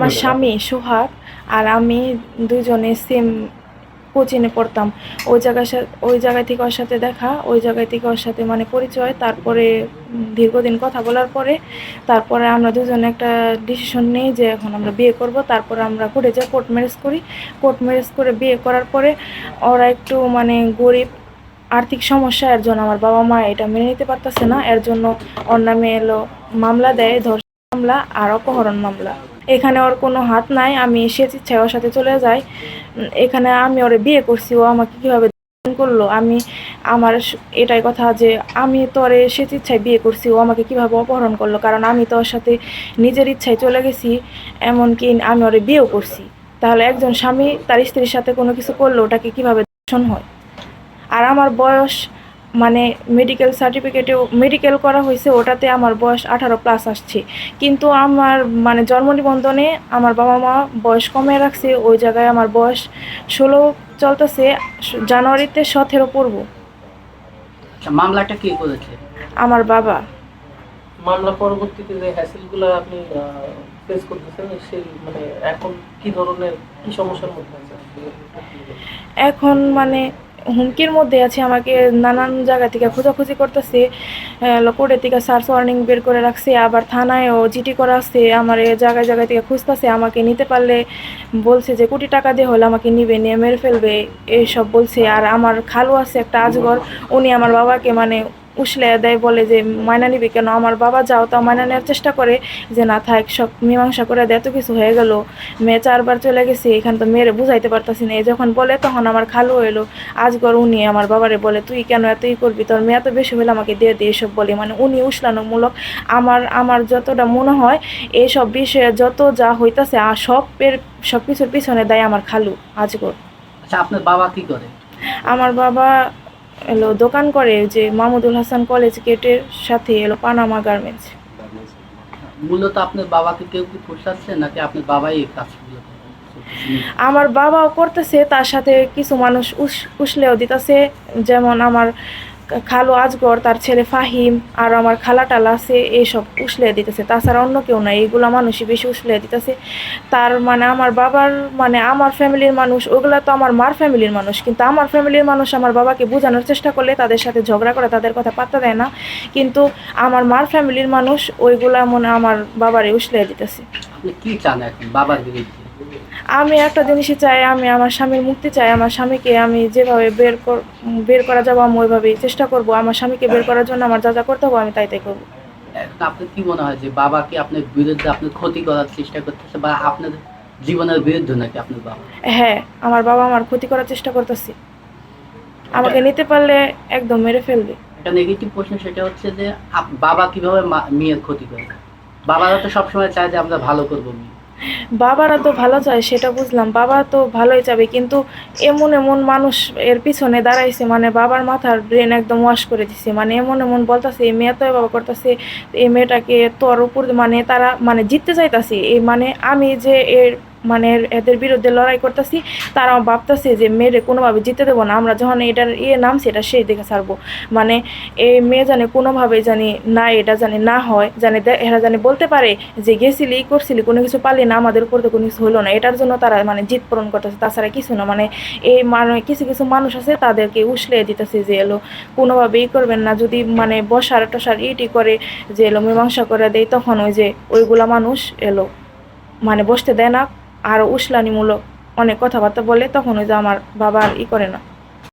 আমার স্বামী সোহাগ আর আমি দুজনে সেম কোচিনে পড়তাম। ওই জায়গার সাথে ওই জায়গা থেকে ওর সাথে দেখা ওই জায়গায় থেকে ওর সাথে মানে পরিচয় তারপরে দীর্ঘদিন কথা বলার পরে তারপরে আমরা দুজনে একটা ডিসিশন নিই যে এখন আমরা বিয়ে করব। তারপরে আমরা ঘুরে যাই কোর্ট ম্যারেজ করি। কোর্ট ম্যারেজ করে বিয়ে করার পরে ওরা একটু মানে গরিব আর্থিক সমস্যা এর জন্য আমার বাবা মা এটা মেনে নিতে পারতেছে না। এর জন্য ওর নামে এলো মামলা দেয় ধর্ষণ মামলা আর অপহরণ মামলা। এখানে ওর কোনো হাত নাই, আমি সে ইচ্ছায় ওর সাথে চলে যাই। এখানে আমি ওরে বিয়ে করছি, ও আমাকে কীভাবে করল? আমি, আমার এটাই কথা যে আমি তো ওরে সে ইচ্ছায় বিয়ে করছি, ও আমাকে কীভাবে অপহরণ করল? কারণ আমি তো ওর সাথে নিজের ইচ্ছায় চলে গেছি, এমনকি আমি ওরে বিয়েও করছি। তাহলে একজন স্বামী তার স্ত্রীর সাথে কোনো কিছু করল ওটাকে কীভাবে ধর্ষণ হয়? আর আমার বয়স মানে মেডিকেল সার্টিফিকেটেও মেডিকেল করা হয়েছে ওটাতে আমার বয়স আঠারো প্লাস আসছে। কিন্তু আমার মানে জন্ম নিবন্ধনে আমার বাবা মা বয়স কমে রাখছে ওই জায়গায় আমার বয়স ষোলো চলতেছে জানুয়ারিতে সতেরো পড়ব। আচ্ছা, মামলাটা কে করেছে? আমার বাবা। মামলা পরবর্তীতে যে হ্যাসেলগুলো আপনি ফেস করতেছেন সেই মানে এখন কি ধরনের, কি সমস্যার মধ্যে এখন মানে হুমকির মধ্যে আছে, আমাকে নানান জায়গা থেকে খোঁজাখুঁজি করতেছে কোর্টে থেকে সার্চ ওয়ার্নিং বের করে রাখছে, আবার থানায়ও জিটি করা আছে, আমার জায়গায় জায়গায় থেকে খুঁজতেছে, আমাকে নিতে পারলে বলছে যে কোটি টাকা দিয়ে হলে আমাকে নিবে, নিয়ে মেরে ফেলবে এইসব বলছে, আর আমার খালু আছে একটা আজগর, উনি আমার বাবাকে মানে উসলে দেয় বলে যে মায়না নিবি কেন? আমার বাবা যাও তাও মায়না নেওয়ার চেষ্টা করে। যে না থাক সব মীমাংসা করে দেয় এত কিছু হয়ে গেল। মেয়ে চারবার চলে গেছে এখান তো মেয়েরে বুঝাইতে পারতাছি না। এ যখন বলে তখন আমার খালু এলো আজগর উনি আমার বাবারে বলে তুই কেন এতই করবি? তোর মেয়ে এত বেশি হলে আমাকে দিয়ে দিয়ে এসব বলে। মানে উনি উসলানোমূলক আমার আমার যতটা মনে হয় এইসব বিষয়ে যত যা হইতাছে আর সবের সব কিছুর পিছনে দেয় আমার খালু আজগর। আচ্ছা আপনার বাবা কি করে? আমার বাবা এলো দোকান করে যে মাহমুদুল হাসান কলেজ গেটের সাথে এলো পানামা গার্মেন্টস মূলত আপনার বাবাকে কেউ কি পোষাচ্ছে নাকি আপনার বাবাই এই কাজগুলো আমার বাবাও করতেছে তার সাথে কিছু মানুষ উস উসলেও দিতেছে। যেমন আমার খালু আজগর, তার ছেলে ফাহিম আর আমার খালা টালা আছে এইসব উসলে দিতেছে। তাছাড়া অন্য কেউ নাই এইগুলা মানুষই বেশি উসলে দিতেছে। তার মানে আমার বাবার মানে আমার ফ্যামিলির মানুষ, ওগুলা তো আমার মার ফ্যামিলির মানুষ। কিন্তু আমার ফ্যামিলির মানুষ আমার বাবাকে বোঝানোর চেষ্টা করলে তাদের সাথে ঝগড়া করে তাদের কথা পাত্তা দেয় না। কিন্তু আমার মার ফ্যামিলির মানুষ, ওইগুলা মনে আমার বাবারে উসলে দিতেছে। কি চান এখন, বাবার বিরুদ্ধে? আমি একটা জিনিসই চাই আমি আমার স্বামীর মুক্তি চাই আমার স্বামীকে আমি যেভাবে বের কর- বের করা যাব আমি ওইভাবেই চেষ্টা করব। আমার স্বামীকে বের করার জন্য আমার যা যা করতে হবে আমি তাই তাই করব। আপনার কি মনে হয় যে বাবা কি আপনার বিরুদ্ধে আপনার ক্ষতি করার চেষ্টা করতেছে বা আপনার জীবনের বিরুদ্ধে নাকি আপনার বাবা? হ্যাঁ আমার বাবা আমার ক্ষতি করার চেষ্টা করতেছে। আমাকে নিতে পারলে একদম মেরে ফেলবে। একটা নেগেটিভ প্রশ্ন সেটা হচ্ছে যে বাবা কীভাবে মেয়ের ক্ষতি করে? বাবারা তো সবসময় চায় যে আমরা ভালো করব মেয়ে। বাবারা তো ভালো চায়, সেটা বুঝলাম। বাবা তো ভালোই চাবে, কিন্তু এমন এমন মানুষ এর পিছনে দাঁড়াইছে মানে বাবার মাথার ব্রেন একদম ওয়াশ করে দিছে। মানে এমন এমন বলতাছে, এই মেয়ে তো বাবা করতেছে, এই মেয়েটাকে তোর উপর মানে তারা মানে জিততে চাইতাছে। এই মানে আমি যে এর মানে এদের বিরুদ্ধে লড়াই করতেছি তারা ভাবতেছে যে মেয়েরে কোনোভাবে জিতে দেবো না। আমরা যখন এটার ইয়ে নাম, সেটা সেই দেখে ছাড়বো। মানে এই মেয়ে জানে কোনোভাবে জানি না, এটা জানি না হয়, জানে এরা জানি বলতে পারে যে গেছিলি, করছিলি, কোনো কিছু পারলি না, আমাদের উপর তো কোনো কিছু হলো না। এটার জন্য তারা মানে জিত পূরণ করতেছে। তাছাড়া কিছু না মানে এই মানে কিছু কিছু মানুষ আছে, তাদেরকে উসলে দিতেছে যে এলো কোনোভাবে ই করবেন না। যদি মানে বসার টসার ইটি করে যে এলো, মীমাংসা করে দেয়, তখন ওই যে ওইগুলা মানুষ এলো। মানে বসতে দেয় না। আর উসলানিমূলক অনেক কথাবার্তা বলে তখন ওই যে আমার বাবা আর ই করে না।